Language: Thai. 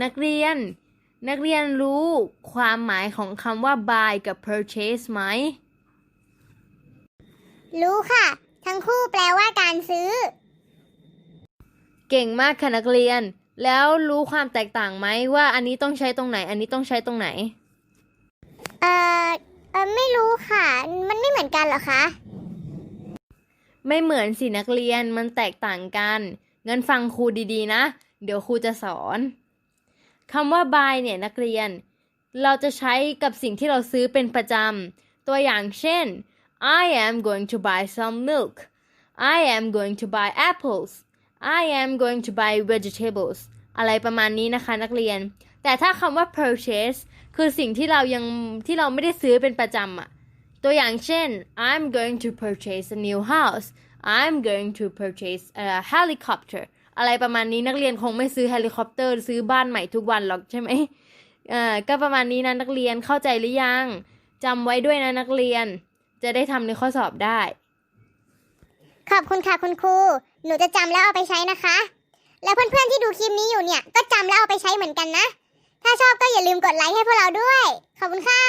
นักเรียน นักเรียนรู้ความหมายของคำว่า buy กับ purchase ไหม รู้ค่ะ ทั้งคู่แปลว่าการซื้อ เก่งมากค่ะนักเรียน แล้วรู้ความแตกต่างไหมว่าอันนี้ต้องใช้ตรงไหน อันนี้ต้องใช้ตรงไหน เอ่อเออไม่รู้ค่ะ มันไม่เหมือนกันเหรอคะ ไม่เหมือนสินักเรียนมันแตกต่างกัน งั้นฟังครูดีๆนะ เดี๋ยวครูจะสอน คำว่า buy เนี่ยนักเรียน เราจะใช้กับสิ่งที่เราซื้อเป็นประจำ ตัวอย่างเช่น I am going to buy some milk I am going to buy apples I am going to buy vegetables อะไรประมาณนี้นะคะนักเรียน แต่ถ้าคำว่า purchase คือสิ่งที่เรายังที่เราไม่ได้ซื้อเป็นประจำอะตัวอย่างเช่น I'm going to purchase a new house I'm going to purchase a helicopter อะไรประมาณนี้นักเรียนคงไม่ซื้อเฮลิคอปเตอร์ ซื้อบ้านใหม่ทุกวันหรอกใช่ไหมเอ่อก็ประมาณนี้นะนักเรียนเข้าใจหรือยังจำไว้ด้วยนะนักเรียน จะได้ทำในข้อสอบได้ ขอบคุณค่ะคุณครู หนูจะจำแล้วเอาไปใช้นะคะ แล้วเพื่อนๆที่ดูคลิปนี้อยู่เนี่ย ก็จำแล้วเอาไปใช้เหมือนกันนะ ถ้าชอบก็อย่าลืมกดไลค์ให้พวกเราด้วย ขอบคุณค่ะ